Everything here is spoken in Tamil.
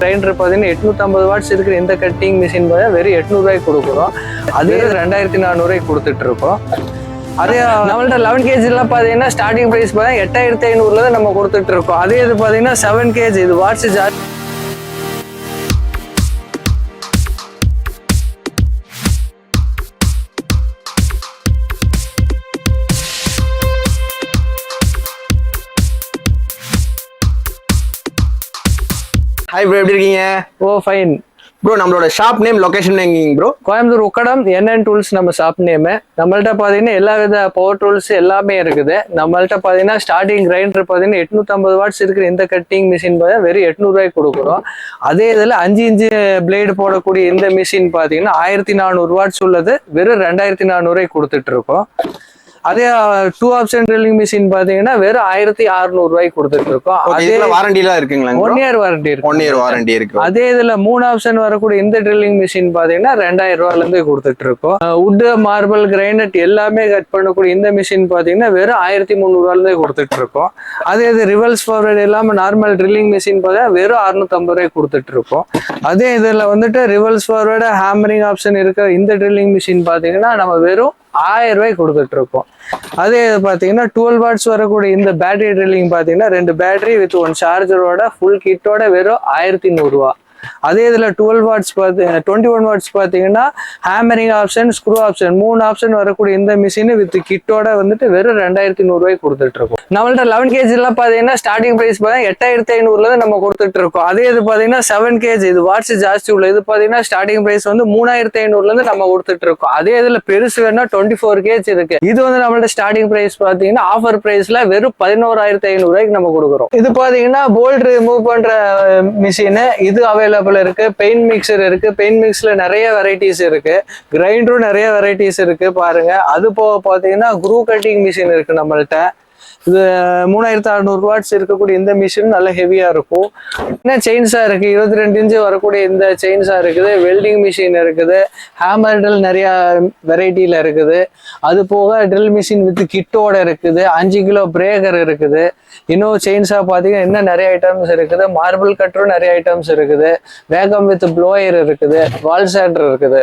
கிரைண்டர் பார்த்தீங்கன்னா எட்நூத்தம்பது வாட்ஸ் இருக்கிற இந்த கட்டிங் மிஷின் பார்த்தா வெறும் எட்நூறுவாய்க்கு கொடுக்குறோம். அதே ரெண்டாயிரத்தி நானூறுவாய்க்கு கொடுத்துட்டு இருக்கோம் அதே நம்மள்ட்ட லெவன் கேஜிலாம் பார்த்தீங்கன்னா ஸ்டார்டிங் ப்ரைஸ் பார்த்தீங்கன்னா எட்டாயிரத்தி ஐநூறுல தான் நம்ம கொடுத்துட்டு இருக்கோம் அதே இது பார்த்தீங்கன்னா செவன் கேஜி இது வாட்ஸ் ஜாஸ்தி ஹாய் ப்ரோ எப்படி இருக்கீங்க? ஓ ஃபைன் ப்ரோ நம்மளோட shop name location எங்கீங்க bro Coimbatore Ukkadam NN tools நம்ம ஷாப் நேமு நம்மள்ட்ட பார்த்தீங்கன்னா எல்லா வித பவர் டூல்ஸ் எல்லாமே இருக்குது. நம்மள்ட்ட பார்த்தீங்கன்னா ஸ்டார்டிங் கிரைண்டர் பார்த்தீங்கன்னா எட்நூத்தம்பது வாட்ஸ் இருக்கிற இந்த கட்டிங் மிஷின் பார்த்தீங்கன்னா வெறும் எட்நூறுவாய்க்கு கொடுக்குறோம். அதே இதில் அஞ்சு இன்ச்சு பிளேடு போடக்கூடிய இந்த மிஷின் பார்த்தீங்கன்னா ஆயிரத்தி நானூறு வாட்ஸ் உள்ளது. வெறும் ரெண்டாயிரத்தி நானூறுவாய்க்கு கொடுத்துட்டு இருக்கோம். அதே டூ ஆப்ஷன் ட்ரில்லிங் மிஷின் பார்த்தீங்கன்னா வெறும் ஆயிரத்தி அறுநூறுவாய்க்கு கொடுத்துட்டு இருக்கோம் அதே இதுல வாரண்டிலாம் இருக்குங்களா ஒன் இயர் வாரண்டி இருக்கு. ஒன் இயர் வாரண்டி இருக்கு. அதே இதுல மூணு ஆப்ஷன் வரக்கூடிய இந்த ட்ரில்லிங் மிஷின் பாத்தீங்கன்னா ரெண்டாயிரம் ரூபாயில இருந்து கொடுத்துட்டு இருக்கோம் உட்டு மார்பிள் கிரைனட் எல்லாமே கட் பண்ணக்கூடிய இந்த மிஷின் பாத்தீங்கன்னா வெறும் ஆயிரத்தி முந்நூறுவால இருந்து கொடுத்துட்டு இருக்கோம் அதே இது ரிவல்ஸ் ஃபார்வர்ட் இல்லாம நார்மல் ட்ரில்லிங் மிஷின் பார்த்தா வெறும் அறுநூத்தம்பது ரூபாய் கொடுத்துட்டு இருக்கோம் அதே இதுல வந்துட்டு ரிவல்ஸ் ஃபார்வர்டு ஹேமரிங் ஆப்ஷன் இருக்கிற இந்த ட்ரில்லிங் மிஷின் பாத்தீங்கன்னா நம்ம வெறும் ஆயிரம் ரூபாய் கொடுத்துட்டு இருக்கோம் அதே இது பார்த்தீங்கன்னா டுவெல் வாட்ஸ் வரக்கூடிய இந்த பேட்டரி ட்ரில்லிங் பார்த்தீங்கன்னா ரெண்டு பேட்டரி வித் ஒன் சார்ஜரோட ஃபுல் கிட்டோட வெறும் ஆயிரத்தி நூறுரூவா அதே இதில் டுவெல் வாட்ஸ் பார்த்து டுவெண்ட்டி ஒன் வாட்ஸ் பார்த்தீங்கன்னா ஹேமரிங் ஆப்ஷன் ஸ்க்ரூ ஆப்ஷன் மூணு ஆப்ஷன் வரக்கூடிய இந்த மிஷின் வித் கிட்டோட வந்துட்டு வெறும் ரெண்டாயிரத்தி நூறுரூவாய்க்கு கொடுத்துட்டு இருக்கோம். நம்மள்ட்ட லெவன் கேஜிலாம் பார்த்தீங்கன்னா ஸ்டார்டிங் ப்ரைஸ் பார்த்தீங்கன்னா எட்டாயிரத்தி ஐநூறுல நம்ம கொடுத்துட்டு இருக்கோம். அதே இது பார்த்தீங்கன்னா செவன் கேஜி இது வாட்ஸ் ஜாஸ்தி உள்ள இது பார்த்தீங்கன்னா ஸ்டார்டிங் ப்ரைஸ் வந்து மூணாயிரத்தி ஐநூறுலேருந்து நம்ம கொடுத்துட்டு இருக்கோம். அதே இதில் பெருசு வேணா டுவெண்ட்டி ஃபோர் கேஜ் இருக்கு. இது வந்து நம்மள்ட்ட ஸ்டார்டிங் ப்ரைஸ் பார்த்தீங்கன்னா ஆஃபர் ப்ரைஸில் வெறும் பதினோராயிரத்தி ஐநூறுரூவாய்க்கு நம்ம கொடுக்குறோம். இது பார்த்தீங்கன்னா போல்ட் ரிமூவ் பண்ற மிஷின் இது அவைலபிள் இருக்கு பெயிண்ட் மிக்சர் இருக்கு பெயிண்ட் மிக்ஸ்ல நிறைய வெரைட்டிஸ் இருக்கு. கிரைண்டரும் நிறைய வெரைட்டிஸ் இருக்கு பாருங்க. அது போக பார்த்தீங்கன்னா குரூ கட்டிங் மிஷின் இருக்கு நம்மள்ட்ட. இது மூணாயிரத்து அறுநூறு வாட்ஸ் இருக்கக்கூடிய இந்த மிஷின் நல்ல ஹெவியாக இருக்கும். என்ன செயின்ஸாக இருக்குது இருபத்தி ரெண்டு இன்ச்சு வரக்கூடிய இந்த செயின்ஸாக இருக்குது. வெல்டிங் மிஷின் இருக்குது. ஹேமர் ட்ரில் நிறையா வெரைட்டியில் இருக்குது. அது போக ட்ரில் மிஷின் வித் கிட்டோட இருக்குது. அஞ்சு கிலோ பிரேக்கர் இருக்குது. இன்னும் செயின்ஸாக பார்த்தீங்கன்னா இன்னும் நிறைய ஐட்டம்ஸ் இருக்குது. மார்பிள் கட்டரும் நிறைய ஐட்டம்ஸ் இருக்குது. வேகம் வித் ப்ளோயர் இருக்குது. வால் சேண்டர் இருக்குது.